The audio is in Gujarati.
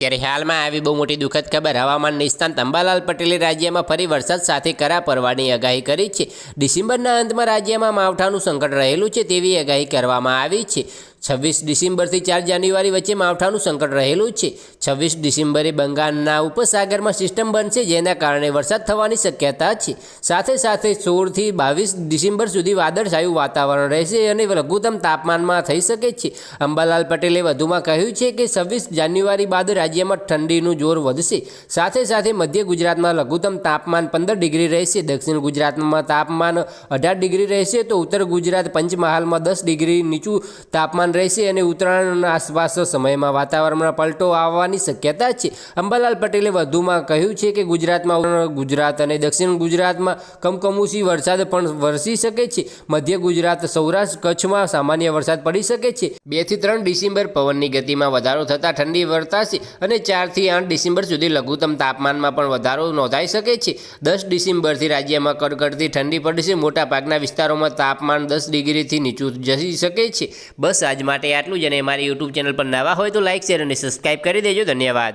ત્યારે હાલમાં આવી બહુ મોટી દુઃખદ ખબર હવામાન નિષ્ણાંત અંબાલાલ પટેલે રાજ્યમાં ફરી વરસાદ સાથે કરા પડવાની આગાહી કરી છે. ડિસેમ્બરના અંતમાં રાજ્યમાં માવઠાનું સંકટ રહેલું છે તેવી આગાહી કરવામાં આવી છે. છવ્વીસ ડિસેમ્બરથી ચાર જાન્યુઆરી વચ્ચે માવઠાનું સંકટ રહેલું છે. છવ્વીસ ડિસેમ્બરે બંગાળના ઉપસાગરમાં સિસ્ટમ બનશે જેના કારણે વરસાદ થવાની શક્યતા છે. સાથે સાથે સોળથી બાવીસ ડિસેમ્બર સુધી વાદળછાયું વાતાવરણ રહેશે અને લઘુત્તમ તાપમાનમાં થઈ શકે છે. અંબાલાલ પટેલે વધુમાં કહ્યું છે કે છવ્વીસ જાન્યુઆરી બાદ રાજ્યમાં ઠંડીનું જોર વધશે. સાથે સાથે મધ્ય ગુજરાતમાં લઘુત્તમ તાપમાન પંદર ડિગ્રી રહેશે, દક્ષિણ ગુજરાતમાં તાપમાન અઢાર ડિગ્રી રહેશે તો ઉત્તર ગુજરાત પંચમહાલમાં દસ ડિગ્રી, નીચું તાપમાન રહેશે અને ઉત્તરાયણના આસપાસ સમયમાં વાતાવરણમાં પલટો આવવાની શક્યતા છે. અંબાલાલ પટેલે વધુમાં કહ્યું છે કે ગુજરાતમાં ગુજરાત અને દક્ષિણ ગુજરાતમાં કમકમુસી વરસાદ પણ વરસી શકે છે. મધ્ય ગુજરાત, સૌરાષ્ટ્ર કચ્છમાં સામાન્ય વરસાદ પડી શકે છે. બેથી ત્રણ ડિસેમ્બર પવનની ગતિમાં વધારો થતાં ઠંડી વર્તાશે અને ચારથી આઠ ડિસેમ્બર સુધી લઘુત્તમ તાપમાનમાં પણ વધારો નોંધાઈ શકે છે. દસ ડિસેમ્બરથી રાજ્યમાં કડકડતી ઠંડી પડશે. મોટાભાગના વિસ્તારોમાં તાપમાન દસ ડિગ્રીથી નીચું જઈ શકે છે. બસ આજ માટે આટલું જ અને મારી યુટ્યુબ ચેનલ પર નવા હોય તો લાઇક શેર અને સબસ્ક્રાઈબ કરી દેજો. ધન્યવાદ.